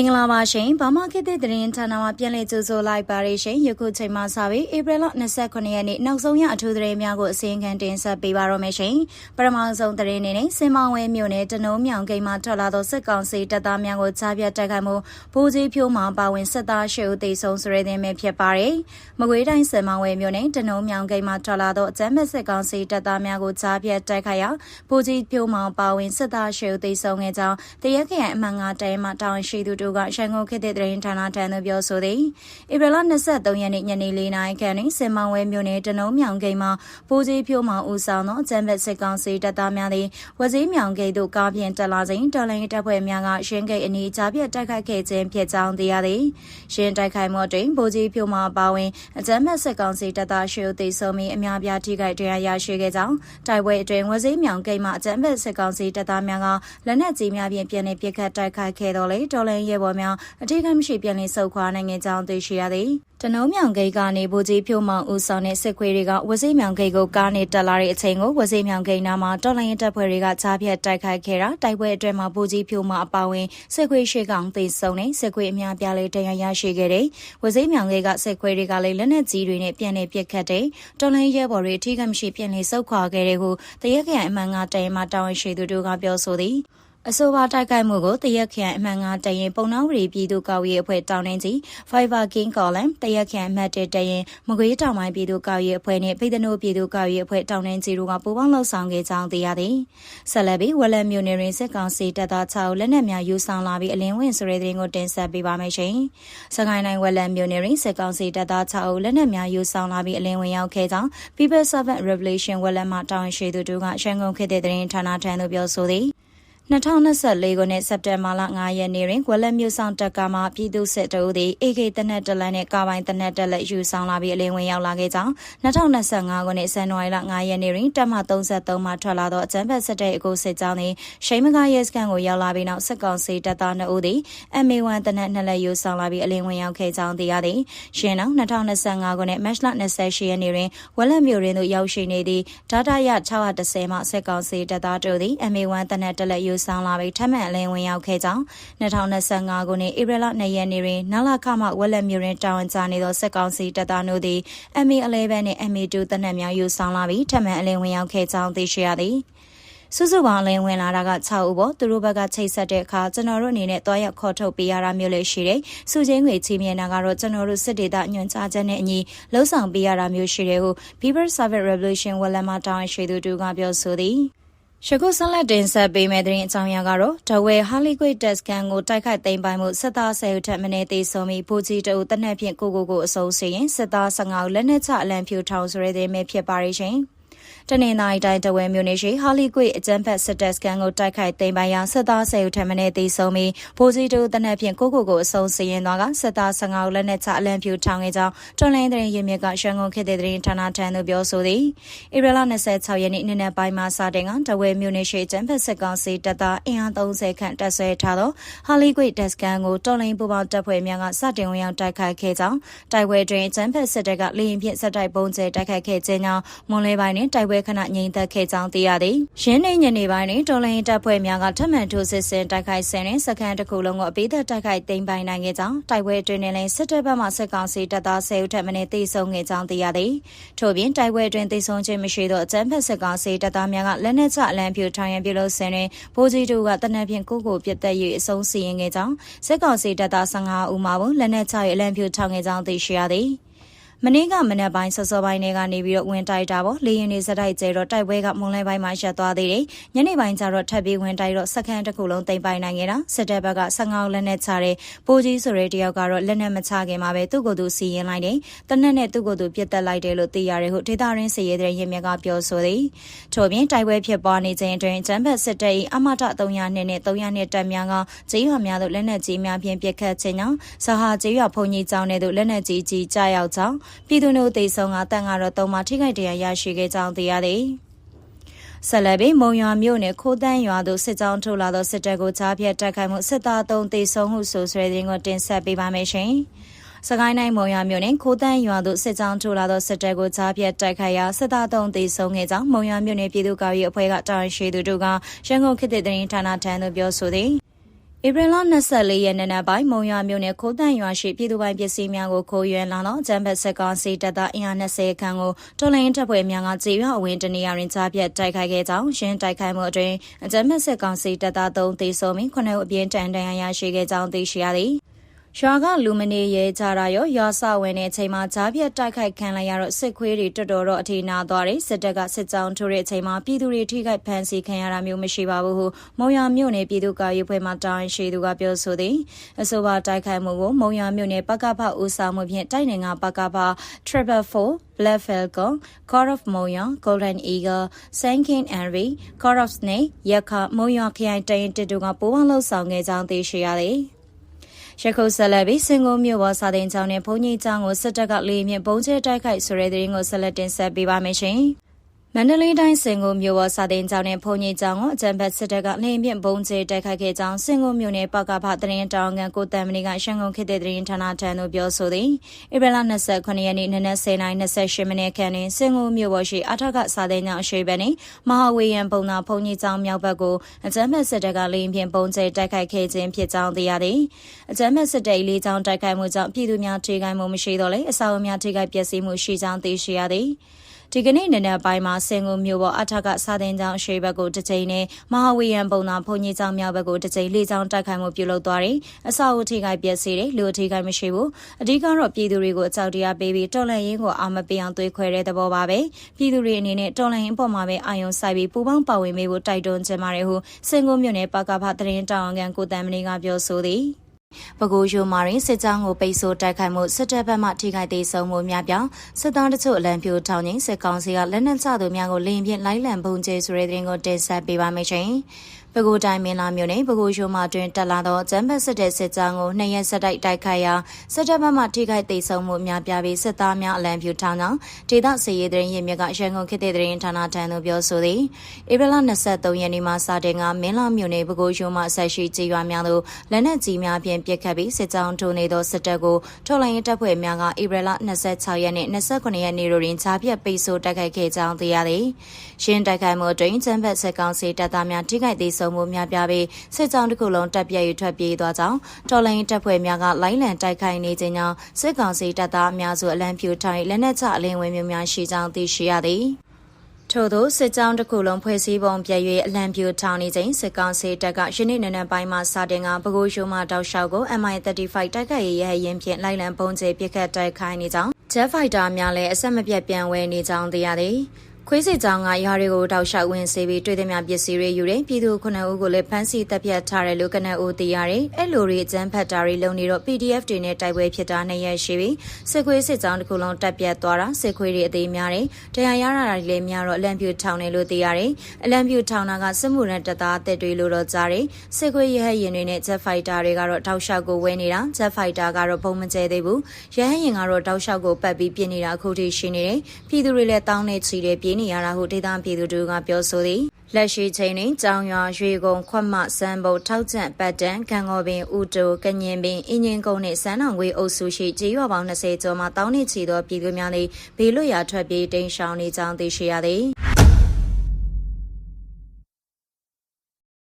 မင်္ဂလာပါရှင်ဗမာခေတ်သစ်သတင်းဌာနမှာပြန်လည်ကြိုဆိုလိုက်ပါရရှင်ယခုချိန်မှစပြီးဧပြီလ29ရက်နေ့နောက်ဆုံးရအထူးသတင်းများကိုအစီရင်ခံတင်ဆက်ပေးပါရမရှင်ပထမဆုံးသတင်းအနေနဲ့စင်မောင်ဝဲမြို့နယ်တနုံးမြောင်ဂိမ်းမှာထွက်လာသောစစ်ကောင်စီတပ်သားများကိုချပြတ်တိုက်ခိုက်မှုဗိုလ်ကြီးဖြိုးမှပါဝင်စစ်သားရှစ်ဦးသေဆုံးဆိုတဲ့သတင်းပဲဖြစ်ပါတယ်မကွေးတိုင်းစင်မောင်ဝဲမြို့နယ်တနုံးမြောင်ဂိမ်းမှာထွက်လာသောအကြမ်းဖက်စစ်ကောင်စီတပ်သားများကိုချပြတ်တိုက်ခိုက်ရာဗိုလ်ကြီးဖြိုးမှပါဝင်စစ်သားရှစ်ဦးသေဆုံးခဲ့ကြောင်းတရက်ခရိုင်အမှန်ငါတိုင်မှတာဝန်ရှိသူတို့ကရန်ကုန်ခေတ်သစ်သတင်းဌာနထံသို့ပြောဆိုသည်ဧပြီလ23ရက်နေ့ညနေ4နာရီခန့်တွင်စင်မောင်ဝဲမြို့နယ်တနုံးမြောင်ဂိမ်းမှာပိုးကြီးဖြိုးမှဦးဆောင်သောအကြမ်းဖက်စစ်ကောင်စီတပ်သားများသည်ဝစည်းမြောင်ဂိတ်သို့ကားဖြင့်တက်လာစဉ်တော်လိုင်းတပ်ဖွဲ့များကရင်းဂိတ်အနီးကြားပြတ်တိုက်ခိုက်ခဲ့ခြင်းဖြစ်ကြောင်းသိရသည်ရင်းတိုက်ခိုက်မှုတွင်ပိုးကြီးဖြိုးမှပါဝင်အကြမ်းဖက်စစ်ကောင်စီတပ်သားရှိဦးသိဆုံးပြီးအများပြားထိခိုက်ဒဏ်ရာရရှိခဲ့ကြောင်းတိုက်ပွဲအတွင်းဝစည်းမြောင်ဂိတ်မှအကြမ်းဖက်စစ်ကောင်စီတပ်သားများကလက်နက်ကြီးများဖြင့်ပြန်လည်ပစ်ခတ်တိုက်ခိုက်ခဲ့တော်လေတော်လိုင်းရဲဘော်များအထိကမရှိပြန်လည်ဆုတ်ခွာနိုင်ငံကြောင်းသိရှိရသည်တနုံးမြောင်ဂိတ်ကနေဘူကြီးဖြိုးမောင်ဦးဆောင်တဲ့စစ်ခွေးတွေကဝစီမြောင်ဂိတ်ကိုကားနဲ့တက်လာတဲ့အချိန်ကိုဝစီမြောင်ဂိတ်နားမှာတော်လိုင်းတပ်ဖွဲ့တွေကချားဖြတ်တိုက်ခိုက်ခဲ့တာတိုက်ပွဲအတွင်းမှာဘူကြီးဖြိုးမောင်အပါဝင်စစ်ခွေးရှိကောင်သိဆုံးတဲ့စစ်ခွေးအများပြားလေးတရားရရှိခဲ့တဲ့ဝစီမြောင်ဂိတ်ကစစ်ခွေးတွေကလည်းလက်နက်ကြီးတွေနဲ့ပြန်လည်ပစ်ခတ်တဲ့တော်လိုင်းရဲဘော်တွေအထိကမရှိပြန်လည်ဆုတ်ခွာခဲ့တဲ့ဟုတရက်ခရိုင်အမှန်ကတိုင်မှတာဝန်ရှိသူတို့ကပြောဆိုသည် အဆိုပါတိုက်ခိုက်မှုကိုတရက်ခရိုင်အမှန်ငါတရင်ပုံနှောင်းရီပြည်သူ့ကောက်ရေးအဖွဲ့တောင်းနှင်းကြီး Fiver King Column တရက်ခရိုင်အမှတ်တရင်မကွေးတောင်ပိုင်းပြည်သူ့ကောက်ရေးအဖွဲ့နှင့်ဖိဒနိုပြည်သူ့ကောက်ရေးအဖွဲ့တောင်းနှင်းကြီးတို့ကပူးပေါင်းလှုပ်ဆောင်ခဲ့ကြောင်းသိရသည်ဆက်လက်ပြီးဝက်လက်မြို့နယ်တွင်စစ်ကောင်စီတပ်သား6လက်နက်များယူဆောင်လာပြီးအလင်းဝင်ဆိုတဲ့သတင်းကိုတင်ဆက်ပေးပါမယ်ရှင်။စကိုင်းတိုင်းဝက်လက်မြို့နယ်တွင်စစ်ကောင်စီတပ်သား6လက်နက်များယူဆောင်လာပြီးအလင်းဝင်ရောက်ခဲ့ကြောင်း People Servant Revelation ဝက်လက်မှတောင်းရှိသူတို့ကရန်ကုန်ခေတ်တဲ့သတင်းဌာနထံသို့ပြောဆိုသည်။ 2024ခုနှစ်စက်တင်ဘာလ9ရက်နေ့တွင်ကွက်လက်မြို့ဆောင်တက်ကမှပြည်သူစစ်တို့သည် AK တနက်တလန်နှင့်ကာပိုင်တနက်တက်လက်ယူဆောင်လာပြီးအလင်းဝင်ရောက်လာခဲ့ကြောင်း2025ခုနှစ်ဇန်နဝါရီလ9ရက်နေ့တွင်တပ်မ33မှထွက်လာသောအကြမ်းဖက်စစ်တပ်အကူစစ်ကြောင်းသည်ရှိမကားရဲစခန်းကိုရောက်လာပြီးနောက်စစ်ကောင်စီတပ်သား2ဦးသည် MA1 တနက်နှစ်လက်ယူဆောင်လာပြီးအလင်းဝင်ရောက်ခဲ့ကြောင်းသိရသည်။ရှင်းနောက်2025ခုနှစ်မတ်လ28ရက်နေ့တွင်ဝက်လက်မြို့တွင်သို့ရောက်ရှိနေသည့်ဒေါတာရ610မှစစ်ကောင်စီတပ်သားတို့သည် MA1 တနက်တက်လက်ယူဆောင်လာပြီးထပ်မံအလင်းဝင်ရောက်ခဲ့ကြောင်း2025ခုနှစ်ဧပြီလ2ရက်နေ့တွင်နလခမဝက်လက်မြို့တွင်တာဝန်ကျနေသောစစ်ကောင်စီတပ်သားတို့သည် MA11 နှင့် MA2 တပ်နက်များယူဆောင်လာပြီးထပ်မံအလင်းဝင်ရောက်ခဲ့ကြောင်းသိရှိရသည်စုစုပေါင်းလင်းဝင်လာတာက6ဦးပေါ့သူတို့ဘက်ကချိတ်ဆက်တဲ့အခါကျွန်တော်တို့အနေနဲ့တွားရောက်ခေါ်ထုတ်ပေးရတာမျိုးလေးရှိတယ်။စုချင်းငွေချီးမြှင့်တာကတော့ကျွန်တော်တို့စစ်ဒေသညွှန်ကြားချက်နဲ့အညီလှုံ့ဆော်ပေးရတာမျိုးရှိတယ်ဟု People Service Revolution ဝက်လက်မတောင်းရှိသူတို့ကပြောဆိုသည်။ ရှကုဆက်လက်တင်ဆက်ပေးမယ့်သတင်းအကြောင်းအရာကတော့ဒဝဲဟာလီကွိတ်တက်စကန်ကိုတိုက်ခိုက်သိမ်းပိုင်မှုစစ်သားဆယ်ဦးထက်မနည်းသေဆုံးပြီးဘူကြီးတအုပ်တနက်ဖြင့်ကိုကိုကိုအစိုးစီရင်စစ်သား15ဦးလက်နက်ချအလံဖြူထောင်ဆိုတဲ့သတင်းပဲဖြစ်ပါရဲ့ရှင်။ တနင်္သာရီတိုင်းတဝဲမြို့နယ်ရှိဟာလီကွေအကြမ်းဖက်စစ်တပ်စကန်ကိုတိုက်ခိုက်သိမ်းပိုင်ရာစစ်သား10ဦးထပ်မံတေဆုံးပြီးဗိုလ်ကြီးတို့တနက်ဖြန်ကိုကိုကိုအဆုံးစီရင်သွားကစစ်သား15ဦးလက်နက်ချအလံဖြူထောင်ခဲ့ကြောင်းတွန်လိုင်းသတင်းရင်းမြစ်ကရန်ကုန်ခေတ်တဲ့သတင်းဌာနထံသို့ပြောဆိုသည်ဧပြီလ26ရက်နေ့နေ့နဲ့ပိုင်းမှာစတင်ကတဝဲမြို့နယ်ရှိအကြမ်းဖက်စစ်ကောင်စီတပ်သားအင်အား30ခန့်တပ်ဆွဲထားသောဟာလီကွေတပ်စကန်ကိုတွန်လိုင်းပူပေါင်းတပ်ဖွဲ့များကစတင်ဝင်ရောက်တိုက်ခိုက်ခဲ့ကြောင်းတိုက်ပွဲတွင်အကြမ်းဖက်စစ်တပ်ကလေရင်ဖြင့်ဆက်တိုက်ပုံကျဲတိုက်ခိုက်ခဲ့ခြင်းကြောင့်မွန်လေပိုင်းတွင်တိုက်ပွဲခဏငြိမ်သက်ခဲ့ကြောင်းသိရသည်။ရင်းနှိမ်ညနေပိုင်းတွင်တော်လိုင်းတပ်ဖွဲ့များကထပ်မံထိုးစစ်ဆင်တိုက်ခိုက်ဆင်တွင်စခန်းတစ်ခုလုံးကိုအပိသက်တိုက်ခိုက်သိမ်းပိုင်နိုင်ခဲ့ကြောင်းတိုက်ပွဲအတွင်းတွင်လည်းစစ်တပ်ဘက်မှစစ်ကောင်စီတပ်သား10ဦးထပ်မံတေဆုံးခဲ့ကြောင်းသိရသည်။ထို့ပြင်တိုက်ပွဲအတွင်းတေဆုံးခြင်းမရှိသောအကြမ်းဖက်စစ်ကောင်စီတပ်သားများကလက်နက်ချအလံဖြူထောင်ရန်ပြုလုပ်ဆင်တွင်ဗိုလ်ကြီးတို့ကတနက်ဖြန်ကိုကိုပြတ်သက်၍အဆုံးစီရင်ခဲ့ကြောင်းစစ်ကောင်စီတပ်သား15ဦးမှလက်နက်ချ၍အလံဖြူထောင်ခဲ့ကြောင်းသိရှိရသည်။ မနေ့ကမနက်ပိုင်းစောစောပိုင်းတွေကနေပြီးတော့ဝင်တိုက်တာပေါ့လေရင်တွေစတိုက်ကျဲတော့တိုက်ပွဲကမွန်လဲပိုင်းမှာရပ်သွားသေးတယ်ညနေပိုင်းကျတော့ထပ်ပြီးဝင်တိုက်တော့စက္ကန့်တစ်ခုလုံးတိမ်ပိုင်နိုင်ခဲ့တာစစ်တပ်ဘက်က15လက်နဲ့ချတဲ့ပိုးကြီးဆိုတဲ့တယောက်ကတော့လက်နဲ့မချခင်မှာပဲသူ့ကိုယ်သူစီရင်လိုက်တယ်တနက်နဲ့သူ့ကိုယ်သူပြစ်တက်လိုက်တယ်လို့သိရတယ်ဟုဒေတာရင်းစီရဲတဲ့ရင်းမြစ်ကပြောဆိုသည်ထို့ပြင်တိုက်ပွဲဖြစ်ပွားနေခြင်းအတွင်းကျန်းဖက်စစ်တပ်၏အမတ300နှစ်နဲ့300နှစ်တပ်များကကျေးရွာများသို့လက်နက်ကြီးများဖြင့်ပစ်ခတ်ခြင်းကြောင့်စဟာကျေးရွာဖုန်ကြီးကျောင်းထဲသို့လက်နက်ကြီးကြီးကြားရောက်ကြောင်းပြည်သူတို့သိဆုံးကတန်ကတော့သုံးမထိခိုက်တရားရရှိခဲ့ကြောင်းသိရသည်ဆက်လက်ပြီးမုံရွာမြို့နယ်ခိုးတန်းရွာသို့စစ်ကြောင်းထုတ်လာသောစစ်တပ်ကိုကြားဖြတ်တိုက်ခိုက်မှုစစ်သားသုံးသေဆုံးမှုဆိုဆွဲတဲ့ကိုတင်ဆက်ပေးပါမယ်ရှင်။စကိုင်းတိုင်းမုံရွာမြို့နယ်ခိုးတန်းရွာသို့စစ်ကြောင်းထုတ်လာသောစစ်တပ်ကိုကြားဖြတ်တိုက်ခိုက်ရာစစ်သားသုံးသေဆုံးခဲ့ကြောင်းမုံရွာမြို့နယ်ပြည်သူ့ကာကွယ်ရေးအဖွဲ့ကတာဝန်ရှိသူတို့ကရန်ကုန်ခေတ်သစ်သတင်းဌာနထံသို့ပြောဆိုသည်။ ဧဧပြီလ24ရက်နေ့နက်ပိုင်းမုံရွာမြို့နယ်ခိုးတန့်ရွာရှိပြည်သူပိုင်ပစ္စည်းများကိုခိုးယူလာသောဂျမ်ဘတ်စစ်ကောင်စီတပ်သားအင်အား20ခန့်ကိုတော်လိုင်းတပ်ဖွဲ့များကကြေရွာအဝင်တနေရာတွင်ကြားပြတ်တိုက်ခိုက်ခဲ့ကြောင်းရင်းတိုက်ခိုက်မှုအတွင်းဂျမ်ဘတ်စစ်ကောင်စီတပ်သား3သေဆုံးပြီး9ဦးအပြင်းထန်ဒဏ်ရာရရှိခဲ့ကြောင်းသိရှိရသည်။ ရွာကလူမနေရဲကြတာရောရွာစဝင်တဲ့အချိန်မှာကြားပြတ်တိုက်ခိုက်ခံလိုက်ရတော့စစ်ခွေးတွေတော်တော်တော့အထီနာသွားတယ်စစ်တပ်ကစစ်ကြောင်းထိုးတဲ့အချိန်မှာပြည်သူတွေထိခိုက်ဖမ်းဆီးခံရတာမျိုးမရှိပါဘူးဟုမုံရွာမြို့နယ်ပြည်သူ့ကာရေးဖွဲ့မှတာဝန်ရှိသူကပြောဆိုသည်အဆိုပါတိုက်ခိုက်မှုကိုမုံရွာမြို့နယ်ပကဖဦးဆောင်မှုဖြင့်တိုက်နယ်ကပကဖ Triple 4 Black Falcon, Court of Moya, Golden Eagle, Sankin Henry, Court of Snake, ရခမုံရွာခရိုင်တရင်တစ်တို့ကပိုးဝန်းလှုပ်ဆောင်ခဲ့ကြောင်းသိရှိရသည် ရခုဆက်လက်ပြီးစင်ကုန်မြို့ပေါ်စာတင်ကျောင်းနဲ့ဘုံကြီးကျောင်းကိုစစ်တပ်ကလေးမြင့်ပုံကျဲတိုက်ခိုက်ဆိုတဲ့သတင်းကိုဆက်လက်တင်ဆက်ပေးပါမယ်ရှင်။ မန္တလေးတိုင်းစင်ကုန်မြို့ပေါ်စာတင်ကျောင်းနဲ့ဘုံကြီးကျောင်းကိုအကြံဖက်စစ်တပ်ကနေမြင့်ဘုံကျဲတိုက်ခိုက်ခဲ့ကြောင်းစင်ကုန်မြို့နယ်ပကဖသတင်းတောင်ကန်ကိုတန်မဏိကရှန်ကုန်ခေတ်တဲ့သတင်းဌာနထံသို့ပြောဆိုသည်ဧပြီလ29ရက်နေ့နနက်10:28မိနစ်ခန့်တွင်စင်ကုန်မြို့ပေါ်ရှိအထက်ကစာတင်ကျောင်းအရှိဘက်နှင့်မဟာဝေယံဘုံသာဘုံကြီးကျောင်းမြောက်ဘက်ကိုအကြံဖက်စစ်တပ်ကလေရင်ဖြင့်ဘုံကျဲတိုက်ခိုက်ခဲ့ခြင်းဖြစ်ကြောင်းသိရသည်အကြံဖက်စစ်တပ်လေးကျောင်းတိုက်ခိုက်မှုကြောင့်ပြည်သူများထိခိုက်မှုမရှိတော့လေအစာအုံများထိခိုက်ပျက်စီးမှုရှိကြောင်းသိရှိရသည် ဒီကနေ့နံနက်ပိုင်းမှာစင်ကုန်မြို့ပေါ်အထက်ကစာတင်ကျောင်းအရှိဘက်ကိုတစ်ချိန်နဲ့မဟာဝီယံပုံသာဘုံကြီးကျောင်းမြောက်ဘက်ကိုတစ်ချိန်လေးကျောင်းတိုက်ခိုက်မှုပြုလုပ်သွားတယ်။အဆောက်အဦထိခိုက်ပျက်စီးတယ်လူအထိခိုက်မရှိဘူး။အဓိကတော့ပြည်သူတွေကိုအကြောက်တရားပေးပြီးတော်လှန်ရေးကိုအာမပေးအောင်သွေးခွဲတဲ့သဘောပါပဲ။ပြည်သူတွေအနေနဲ့တော်လှန်ရေးပေါ်မှာပဲအာရုံစိုက်ပြီးပူပေါင်းပါဝင်ပေးဖို့တိုက်တွန်းချင်ပါတယ်ဟုစင်ကုန်မြို့နယ်ပကဖသတင်းတောင်ကန်ကိုတန်မဏိကပြောဆိုသည်။ ပဲခူးရိုမာရင်စစ်ကြောင်းကိုပိတ်ဆို့တိုက်ခိုက်မှုစစ်တပ်ဘက်မှထိခိုက်သေးဆုံးမှုများပြောင်းစစ်သားတို့အလံပြိုထောင်ခြင်းစစ်ကောင်စီကလက်နက်ချသူများကိုလင်းပြလိုက်လံပုံကျဲဆိုတဲ့တဲ့ရင်ကိုတင်ဆက်ပေးပါမယ်ရှင်။ ပဲခူးတိုင်းမင်းလာမြို့နယ်ပဲခူးရိုမာတွင်တက်လာသောဂျမ်ဘတ်စစ်တဲ့စစ်ကြောင်းကိုနှစ်ရက်ဆက်တိုက်တိုက်ခိုက်ရာစစ်တပ်ဘက်မှထိခိုက်သေးဆုံးမှုများပြားပြီးစစ်သားများအလံပြိုထောင်ကြောင်းဒေသစီရေးတဲ့ရင်မြကရန်ကုန်ခေတ်တဲ့တဲ့ဌာနထံသို့ပြောဆိုသည်။ဧပြီလ23ရက်နေ့မှာစတင်ကမင်းလာမြို့နယ်ပဲခူးရိုမာဆက်ရှိကြေးရွာများသို့လက်နက်ကြီးများဖြင့်ပစ်ခတ်ပြီးစစ်ကြောင်းထိုးနေသောစစ်တပ်ကိုထုတ်လိုင်းရေးတပ်ဖွဲ့များကဧပြီလ26ရက်နေ့29ရက်နေ့တို့တွင်ဂျာပြတ်ပိတ်ဆို့တိုက်ခိုက်ခဲ့ကြောင်းသိရသည်။ရှင်းတိုက်ခိုက်မှုအတွင်းကျန်းဖက်စစ်ကောင်စီတပ်သားများထိခိုက်သေးဆုံးမှုများပြားပြီးစစ်ကြောင်းတစ်ခုလုံးတပ်ပြည့်၍ထွက်ပြေးသွားကြောင်းတော်လိုင်းတပ်ဖွဲ့များကလိုင်းလံတိုက်ခိုက်နေခြင်းကြောင့်စစ်ကောင်စီတပ်သားအများစုအလံပြူထိုင်လက်နက်ချအလင်းဝင်များများရှိကြောင်းသိရှိရသည်ထို့သောစစ်ကြောင်းတစ်ခုလုံးဖွဲ့စည်းပုံပြည့်၍အလံပြူထောင်နေခြင်းစစ်ကောင်စီတပ်ကယနေ့နံနက်ပိုင်းမှာစတင်ကပဲခူးရှိုးမှတောက်လျှောက်ကို MI35 တိုက်ခိုက်ရေးရဟရင်ဖြင့်လိုက်လံပုံကျဲပစ်ခတ်တိုက်ခိုက်နေကြောင်း Jet Fighter များလည်းအဆက်မပြတ်ပြန်ဝဲနေကြောင်းသိရသည်။ ခွေးစစ်ကြောင်ကရွာတွေကိုတောက်လျှောက်ဝင်စေပြီးတွေ့သည်များပစ္စည်းတွေယူတယ်ပြည်သူခုနှစ်ဦးကိုလည်းဖမ်းဆီးတပ်ဖြတ်ထားတယ်လို့ကနဦးသိရတယ်အဲ့လိုတွေအကြမ်းဖက်တာတွေလုံနေတော့ PDF တွေနဲ့တိုက်ပွဲဖြစ်တာနှစ်ရက်ရှိပြီစစ်ခွေးစစ်ကြောင်တစ်ခုလုံးတပ်ပြတ်သွားတာစစ်ခွေးတွေအသေးများတယ်တရားရတာတွေလည်းများတော့အလံပြူထောင်တယ်လို့သိရတယ်အလံပြူထောင်တာကစစ်မှုရန်တပ်သားအသက်တွေလို့တော့ကြားတယ်စစ်ခွေးရဟရင်တွေနဲ့ Jet Fighter တွေကတော့တောက်လျှောက်ကိုဝဲနေတာ Jet Fighter ကတော့ဘုံမကျဲသေးဘူးရဟရင်ကတော့တောက်လျှောက်ကိုပတ်ပြီးပြင်းနေတာအခုထိရှိနေတယ်ပြည်သူတွေလည်းတောင်းနေချီတယ်ပြေးနေရတာဟုဒေသပြည်သူတို့ကပြောဆိုသည်လက်ရှိချိန်တွင်ကြောင်ရွာရွေကုံခွတ်မစံဘုတ်ထောက်ကျန့်ပတ်တန်ခံငေါ်ပင်ဥတိုကညင်ပင်အင်းငင်းကုန်းနှင့်စမ်းတောင်ဝေးအုပ်စုရှိကြေးရွာပေါင်း20ကျော်မှတောင်းနှင့်ချီသောပြည်သူများသည်ဘေးလွတ်ရာထွက်ပြေးတိမ်းရှောင်နေကြောင်းသိရှိရသည်